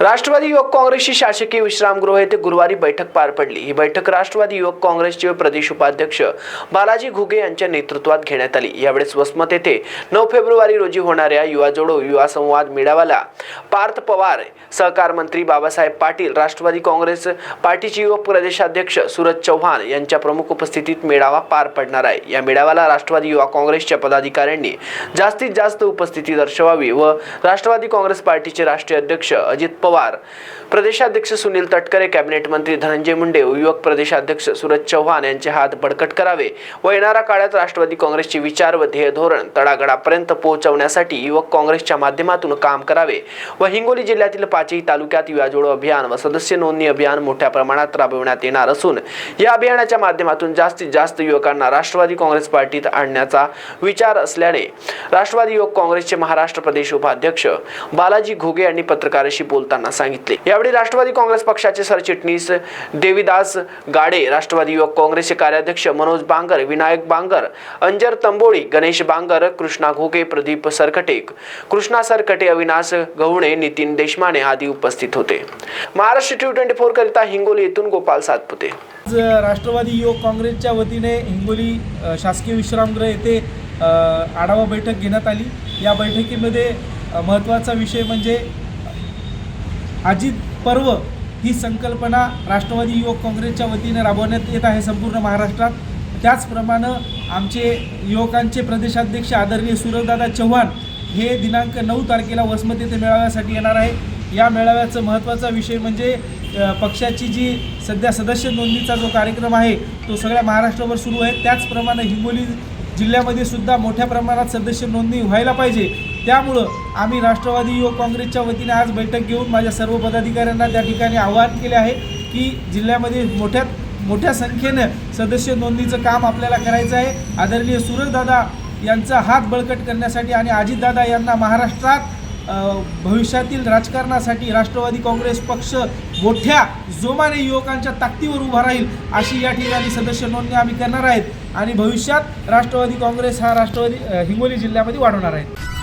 राष्ट्रवादी युवक काँग्रेसची शासकीय विश्रामगृह येथे गुरुवारी बैठक पार पडली. ही बैठक राष्ट्रवादी युवक काँग्रेसचे प्रदेश उपाध्यक्ष बालाजी घुगे यांच्या नेतृत्वात घेण्यात आली. यावेळेस वसमत येथे नऊ फेब्रुवारी रोजी होणाऱ्या युवा जोडो युवा संवाद मेळाव्याला पार्थ पवार सहकार मंत्री बाबासाहेब पाटील राष्ट्रवादी काँग्रेस पार्टीचे युवक प्रदेशाध्यक्ष सूरज चव्हाण यांच्या प्रमुख उपस्थितीत मेळावा पार पडणार आहे. या मेळाव्याला राष्ट्रवादी युवा काँग्रेसच्या पदाधिकाऱ्यांनी जास्तीत जास्त उपस्थिती दर्शवावी व राष्ट्रवादी काँग्रेस पार्टीचे राष्ट्रीय अध्यक्ष अजित पवार. प्रदेशाध्यक्ष सुनील तटकरे कॅबिनेट मंत्री धनंजय मुंडे युवक प्रदेशाध्यक्ष सूरज चव्हाण यांचे हात बळकट करावे व येणाऱ्या काळात राष्ट्रवादी काँग्रेसचे विचार व ध्येय धोरण तळागाळापर्यंत पोहोचवण्यासाठी युवक काँग्रेसच्या माध्यमातून काम करावे व हिंगोली जिल्ह्यातील पाचही तालुक्यात युवा जोडो अभियान व सदस्य नोंदणी अभियान मोठ्या प्रमाणात राबविण्यात येणार असून या अभियानाच्या माध्यमातून जास्तीत जास्त युवकांना राष्ट्रवादी काँग्रेस पार्टीत आणण्याचा विचार असल्याने राष्ट्रवादी युवक काँग्रेसचे महाराष्ट्र प्रदेश उपाध्यक्ष बालाजी घोगे यांनी पत्रकाराशी बोलताना सांगितले. यावेळी राष्ट्रवादी काँग्रेस पक्षाचे सरचिटणीस देवीदास गाडे राष्ट्रवादी युवक काँग्रेसचे कार्याध्यक्ष मनोज बांगर विनायक बांगर अंजर तंबोळी गणेश बांगर कृष्णा घोके प्रदीप सरकटे कृष्णा सरकटे अविनाश गवणे नितीन देशमाने आदी उपस्थित होते. महाराष्ट्र टी ट्वेंटी फोर करिता हिंगोली येथून गोपाल सातपुते. राष्ट्रवादी युवक काँग्रेसच्या वतीने हिंगोली शासकीय विश्रामगृह येथे आढावा बैठक घेण्यात आली. या बैठकीमध्ये महत्त्वाचा विषय म्हणजे अजित पर्व ही संकल्पना राष्ट्रवादी युवक काँग्रेसच्या वतीने राबवण्यात येत आहे संपूर्ण महाराष्ट्रात. त्याचप्रमाणे आमचे युवकांचे प्रदेशाध्यक्ष आदरणीय सुरजदादा चव्हाण हे दिनांक नऊ तारखेला वसमत येथे मेळाव्यासाठी येणार आहे. या मेळाव्याचं महत्त्वाचा विषय म्हणजे पक्षाची जी सध्या सदस्य नोंदणीचा जो कार्यक्रम आहे तो सगळ्या महाराष्ट्रावर सुरू आहे. त्याचप्रमाणे हिंगोली जिल्ह्यामध्ये सुद्धा मोठ्या प्रमाणात सदस्य नोंदणी व्हायला पाहिजे. त्यामुळं आम्ही राष्ट्रवादी युवक काँग्रेसच्या वतीने आज बैठक घेऊन माझ्या सर्व पदाधिकाऱ्यांना त्या ठिकाणी आवाहन केले आहे की जिल्ह्यामध्ये मोठ्यात मोठ्या संख्येनं सदस्य नोंदणीचं काम आपल्याला करायचं आहे. आदरणीय सूरजदादा यांचा हात बळकट करण्यासाठी आणि अजितदादा यांना महाराष्ट्रात भविष्यातील राजकारणासाठी राष्ट्रवादी काँग्रेस पक्ष मोठ्या जोमाने युवकांच्या ताकदीवर उभा राहील अशी या ठिकाणी सदस्य नोंदणी आम्ही करणार आहेत आणि भविष्यात राष्ट्रवादी काँग्रेस हा राष्ट्रवादी हिंगोली जिल्ह्यामध्ये वाढवणार आहे